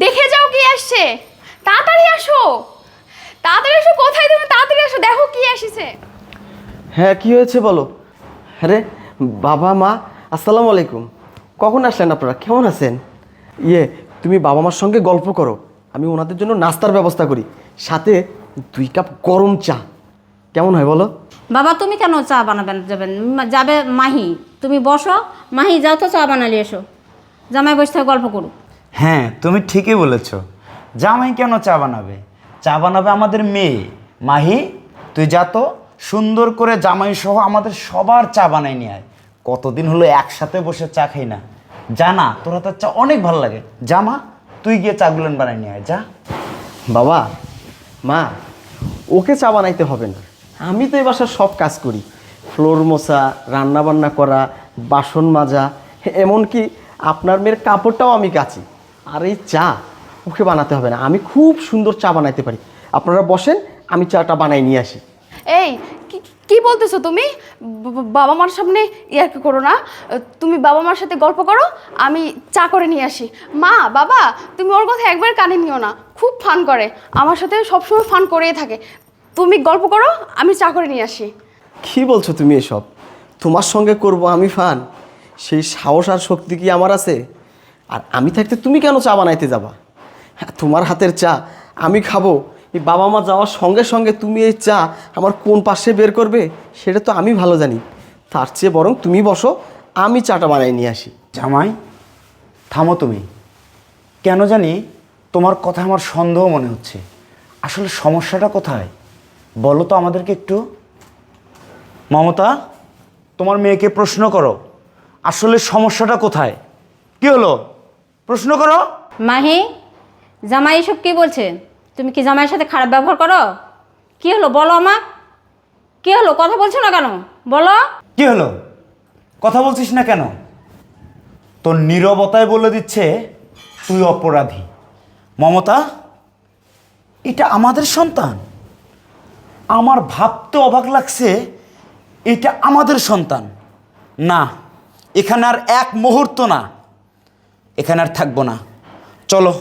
দেখে যাও কি আসছে। তাড়াতাড়ি আসো। তাড়াতাড়ি আসো কোথায় তুমি? তাড়াতাড়ি আসো দেখো কি আসিছে। হ্যাঁ কি হয়েছে বলো? আরে বাবা মা আসসালামু আলাইকুম। কখন আসলেন আপনারা? কেমন আছেন? ইয়ে তুমি বাবা মার সঙ্গে গল্প করো। আমি ওনাদের জন্য নাস্তার ব্যবস্থা করি। সাথে দুই কাপ গরম চা। কেমন হয় বলো? বাবা তুমি কেন চা বানাবেন যাবেন? যাবে মাহি। তুমি বসো। মাহি যাও তো চা বানালি এসো। জামাই বসে থেকে গল্প করুক। হ্যাঁ তুমি ঠিকই বলেছ। জামাই কেন চা বানাবে? চা বানাবে আমাদের মেয়ে। মাহি, তুই যা তো, সুন্দর করে জামাই সহ আমাদের সবার চা বানাই নিয়ে আয়। কতদিন হলো একসাথে বসে চা খাই না। জানা তোর হাতের চা অনেক ভালো লাগে। জামা তুই গিয়ে চাগুলেন বানাই নিয়ে আয়, যা। বাবা, মা, ওকে চা বানাইতে হবে না। আমি তো এই বাসার সব কাজ করি। ফ্লোর মোছা, রান্নাবান্না করা, বাসন মাজা, এমনকি আপনার মেয়ের কাপড়টাও আমি কাচি। আর এই চা ওকে বানাতে হবে না আমি খুব সুন্দর চা বানাইতে পারি। আপনারা বসেন আমি চাটা বানাই নিয়ে আসি। এই কি- বলতেছো তুমি? বাবা মার সামনে ইয়ার্কি করো না। তুমি বাবা মার সাথে গল্প করো আমি চা করে নিয়ে আসি। মা বাবা তুমি ওর কথা একবার কানে নিও না। খুব ফান করে। আমার সাথে সবসময় ফান করেই থাকে। তুমি গল্প করো আমি চা করে নিয়ে আসি। কি বলছো তুমি এসব? তোমার সঙ্গে করব আমি ফান? সেই সাহস আর শক্তি কি আমার আছে? আর আমি থাকতে তুমি কেন চা বানাইতে যাবা? হ্যাঁ, তোমার হাতের চা আমি খাব। এই বাবা মা যাওয়ার সঙ্গে সঙ্গে তুমি এই চা আমার কোন পাশে বের করবে সেটা তো আমি ভালো জানি। তার চেয়ে বরং তুমি বসো আমি চাটা বানাই নিয়ে আসি। জামাই থামো তুমি। কেন জানি তোমার কথা আমার সন্দেহ মনে হচ্ছে। আসলে সমস্যাটা কোথায়? বলো তো আমাদেরকে একটু। মমতা তোমার মেয়েকে প্রশ্ন করো। আসলে সমস্যাটা কোথায়? কি হলো? প্রশ্ন করো। মাহি জামাই এসব কি বলছে? তুমি কি জামাইয়ের সাথে খারাপ ব্যবহার করো? কি হলো? বলো আমার কি হলো? কথা বলছো না কেন? বলো। কি হলো? কথা বলছিস না কেন? তোর নীরবতায় বলে দিচ্ছে তুই অপরাধী। মমতা এটা আমাদের সন্তান। আমার ভাবতে অবাক লাগছে এটা আমাদের সন্তান। না এখানে আর এক মুহূর্ত না। এখানে আর থাকব না। চলো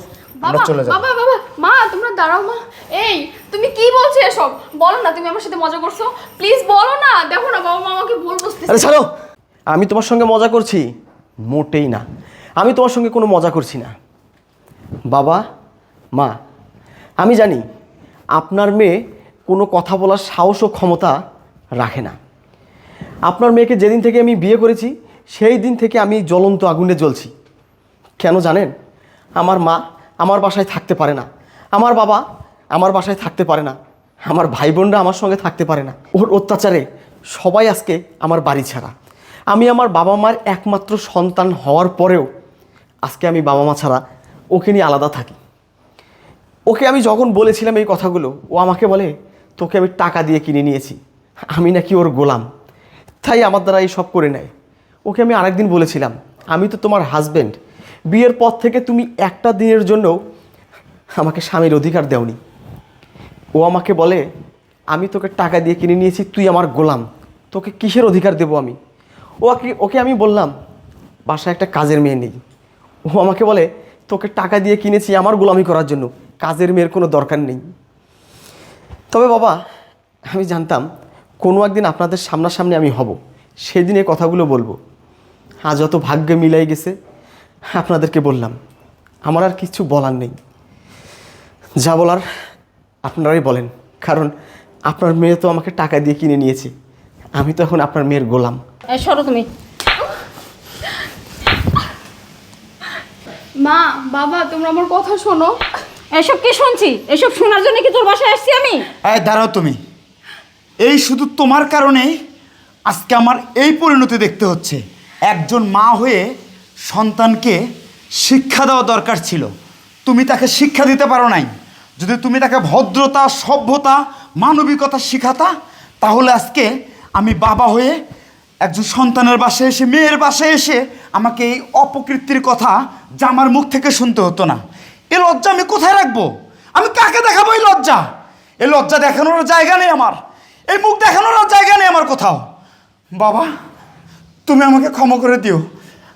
আমরা বাবা চলে যাব। বাবা বাবা মা তোমরা দাঁড়াও মা। এই তুমি কি বলছো এসব? বলো না তুমি আমার সাথে মজা করছ। প্লিজ বলো না দেখো না বাবা মা আমাকে ভুল বুঝতেছে। আরে ছাড়ো। আমি তোমার সঙ্গে মজা করছি মোটেই না। আমি তোমার সঙ্গে কোনো মজা করছি না। বাবা মা আমি জানি আপনার মেয়ে কোনো কথা বলার সাহস ও ক্ষমতা রাখে না। আপনার মেয়েকে যেদিন থেকে আমি বিয়ে করেছি সেই দিন থেকে আমি জ্বলন্ত আগুনে জ্বলছি। কেন জানেন? আমার মা আমার বাসায় থাকতে পারে না। আমার বাবা আমার বাসায় থাকতে পারে না। আমার ভাই বোনরা আমার সঙ্গে থাকতে পারে না। ওর অত্যাচারে সবাই আজকে আমার বাড়ি ছাড়া। আমি আমার বাবা মার একমাত্র সন্তান হওয়ার পরেও আজকে আমি বাবা মা ছাড়া ওকে নিয়ে আলাদা থাকি। ওকে আমি যখন বলেছিলাম এই কথাগুলো, ও আমাকে বলে, তোকে আমি টাকা দিয়ে কিনে নিয়েছি। আমি নাকি ওর গোলাম। তাই আমার দ্বারা এই সব করে নেয়। ওকে আমি আরেকদিন বলেছিলাম, আমি তো তোমার হাজবেন্ড বিয়ের পর থেকে তুমি একটা দিনের জন্য আমাকে স্বামীর অধিকার দেওনি। ও আমাকে বলে, আমি তোকে টাকা দিয়ে কিনে নিয়েছি, তুই আমার গোলাম। তোকে কিসের অধিকার দেবো আমি? ও ওকে আমি বললাম, বাসায় একটা কাজের মেয়ে নেই। ও আমাকে বলে, তোকে টাকা দিয়ে কিনেছি আমার গোলামি করার জন্য। কাজের মেয়ের কোনো দরকার নেই। তবে বাবা, আমি জানতাম কোনো একদিন আপনাদের সামনাসামনি আমি হব। সেদিন কথাগুলো বলব। আজ অত ভাগ্যে মিলাই গেছে। আপনাদেরকে বললাম আমার আর কিছু বলার নেই। যা বলার আপনারাই বলেন কারণ আপনার মেয়ে তো আমাকে টাকা দিয়ে কিনে নিয়েছে। আমি তো এখন আপনার মেয়ের গোলাম। সরো তুমি। মা বাবা তোমরা আমার কথা শোনো। এসব কি শুনছি? এসব শোনার জন্য কি তোর বাসায় আসছি আমি? এই দাঁড়াও তুমি। এই শুধু তোমার কারণেই আজকে আমার এই পরিণতি দেখতে হচ্ছে। একজন মা হয়ে সন্তানকে শিক্ষা দেওয়া দরকার ছিল। তুমি তাকে শিক্ষা দিতে পারো নাই। যদি তুমি তাকে ভদ্রতা, সভ্যতা, মানবিকতা শিখাতা, তাহলে আজকে আমি বাবা হয়ে একজন সন্তানের বাসায় এসে, মেয়ের বাসায় এসে আমাকে এই অপকৃতির কথা জামার মুখ থেকে শুনতে হতো না। এই লজ্জা আমি কোথায় রাখব? আমি কাকে দেখাবো এই লজ্জা? এই লজ্জা দেখানোর জায়গা নেই আমার। এই মুখ দেখানোর জায়গা নেই আমার কোথাও। বাবা, তুমি আমাকে ক্ষমা করে দিও।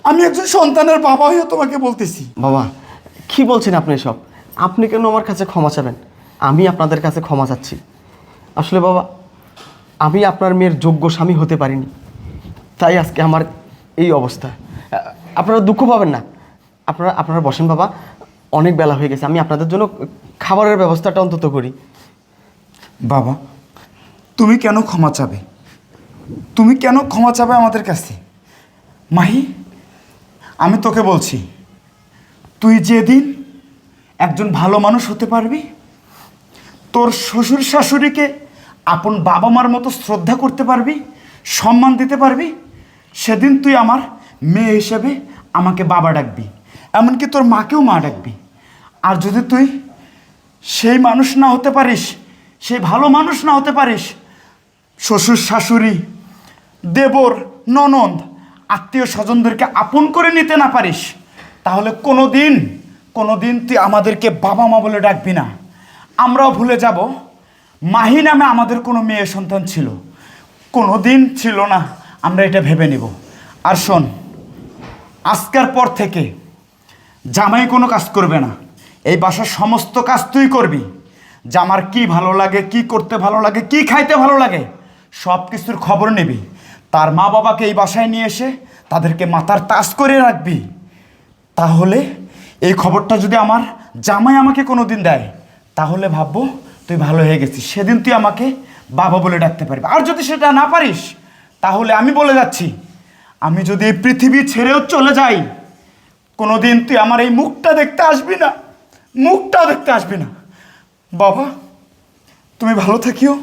আমি একজন সন্তানের বাবা হয়ে তোমাকে বলতেছি। বাবা কি বলছেন আপনি সব আপনি কেন আমার কাছে ক্ষমা চাবেন? আমি আপনাদের কাছে ক্ষমা চাচ্ছি। আসলে বাবা আমি আপনার মেয়ের যোগ্য স্বামী হতে পারিনি। তাই আজকে আমার এই অবস্থা। আপনারা দুঃখ পাবেন না। আপনারা আপনারা বসেন বাবা অনেক বেলা হয়ে গেছে। আমি আপনাদের জন্য খাবারের ব্যবস্থাটা অন্তত করি। বাবা তুমি কেন ক্ষমা চাবে? তুমি কেন ক্ষমা চাবে আমাদের কাছে? মাহি আমি তোকে বলছি, তুই যেদিন একজন ভালো মানুষ হতে পারবি, তোর শ্বশুর শাশুড়িকে আপন বাবা মার মতো শ্রদ্ধা করতে পারবি, সম্মান দিতে পারবি, সেদিন তুই আমার মেয়ে হিসেবে আমাকে বাবা ডাকবি, এমনকি তোর মাকেও মা ডাকবি। আর যদি তুই সেই মানুষ না হতে পারিস, সেই ভালো মানুষ না হতে পারিস, শ্বশুর শাশুড়ি, দেবর, ননদ আত্মীয় স্বজনদেরকে আপন করে নিতে না পারিস, তাহলে কোনো দিন কোনো দিন তুই আমাদেরকে বাবা মা বলে ডাকবি না। আমরাও ভুলে যাব, মাহি নামে আমাদের কোনো মেয়ে সন্তান ছিল। কোনো দিন ছিল না, আমরা এটা ভেবে নিব। আর শোন, আজকের পর থেকে জামাই কোনো কাজ করবে না। এই বাসার সমস্ত কাজ তুই করবি। জামার কি ভালো লাগে, কি করতে ভালো লাগে, কি খাইতে ভালো লাগে সব কিছুর খবর নিবি। তার মা বাবাকে এই বাসায় নিয়ে এসে তাদেরকে মাথার তাস করে রাখবি। তাহলে এই খবরটা যদি আমার জামাই আমাকে কোনো দিন দেয়, তাহলে ভাববো তুই ভালো হয়ে গেছিস। সেদিন তুই আমাকে বাবা বলে ডাকতে পারবি। আর যদি সেটা না পারিস, তাহলে আমি বলে যাচ্ছি, আমি যদি এই পৃথিবী ছেড়েও চলে যাই কোনো দিন তুই আমার এই মুখটা দেখতে আসবি না। মুখটা দেখতে আসবি না। বাবা, তুমি ভালো থাকিও।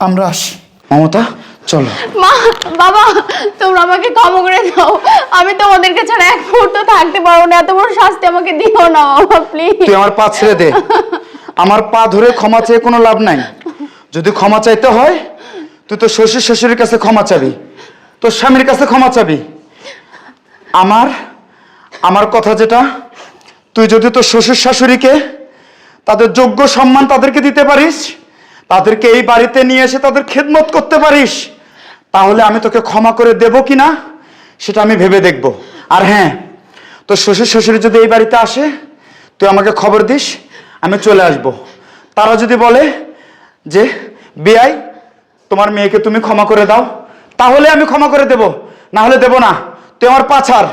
আমরা আসি। মমতা? চলো। মা বাবা তোমরা আমাকে ক্ষমা করে দাও। আমি তোমাদেরকে ছাড়া এক মুহূর্ত থাকতে পারব না। এত বড় শাস্তি আমাকে দিও না বাবা প্লিজ তুই আমার পা ছেড়ে দে। আমার পা ধরে ক্ষমা চেয়ে কোনো লাভ নাই। যদি ক্ষমা চাইতে হয় তুই তো শ্বশুর শ্বশুরের কাছে ক্ষমা চাবি। তোর স্বামীর কাছে ক্ষমা চাবি। আমার আমার কথা যেটা তুই যদি তোর শ্বশুর শাশুড়িকে তাদের যোগ্য সম্মান তাদেরকে দিতে পারিস তাদেরকে এই বাড়িতে নিয়ে এসে তাদের খেদমত করতে পারিস তাহলে আমি তোকে ক্ষমা করে দেব কি না, সেটা আমি ভেবে দেখব। আর হ্যাঁ তোর শ্বশুর শ্বশুর যদি এই বাড়িতে আসে, তুই আমাকে খবর দিস, আমি চলে আসব। তারা যদি বলে যে, বিআই, তোমার মেয়েকে তুমি ক্ষমা করে দাও, তাহলে আমি ক্ষমা করে দেব, না হলে দেব না। তুই আমার পাছার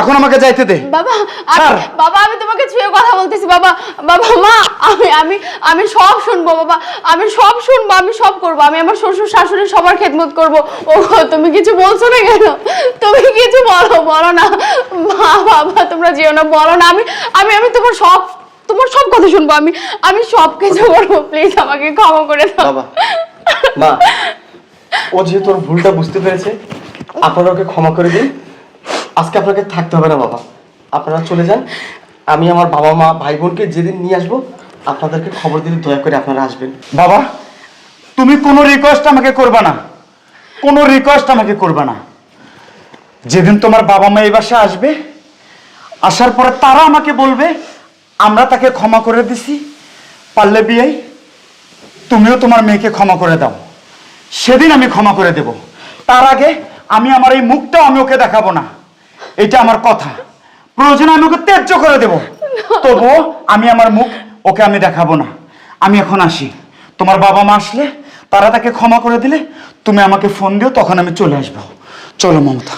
এখন আমাকে যাইতে দে। বাবা ছাড়। বাবা আমি তোমাকে ছুঁয়ে কথা বলতেছি বাবা। বাবা মা আমি আমি আমি সব শুনব বাবা। আমি সব শুনব আমি সব করব। আমি আমার শ্বশুর শাশুড়ি সবার খেদমত করব। ও তুমি কিছু বলছো না কেন? তুমি কিছু বলো বলো না। মা বাবা তোমরা যেও না বলো না। আমি আমি আমি তোমার সব তোমার সব কথা শুনব। আমি আমি সব কিছু করব প্লিজ আমাকে ক্ষমা করে দাও। বাবা। মা ও যেহেতু ওর ভুলটা বুঝতে পেরেছে আপনারা ওকে ক্ষমা করে দিন। আজকে আপনাকে থাকতে হবে না, বাবা। আপনারা চলে যান। আমি আমার বাবা, মা, ভাই বোনকে যেদিন নিয়ে আসব, আপনাদেরকে খবর দিলে দয়া করে আপনারা আসবেন। বাবা, তুমি কোনো রিকোয়েস্ট আমাকে করবে না। কোনো রিকোয়েস্ট আমাকে করবে না। যেদিন তোমার বাবা মা এই বাসায় আসবে, আসার পরে তারা আমাকে বলবে, আমরা তাকে ক্ষমা করে দিছি। পারলে বিয়ে, তুমিও তোমার মেয়েকে ক্ষমা করে দাও। সেদিন আমি ক্ষমা করে দেব। তার আগে আমি আমার এই মুখটাও আমি ওকে দেখাবো না। এটা আমার কথা। প্রয়োজনে আমি ওকে ত্যায্য করে দেব। তবু আমি আমার মুখ ওকে আমি দেখাবো না। আমি এখন আসি। তোমার বাবা মা আসলে তারা তাকে ক্ষমা করে দিলে তুমি আমাকে ফোন দিও, তখন আমি চলে আসব। চলো মমতা।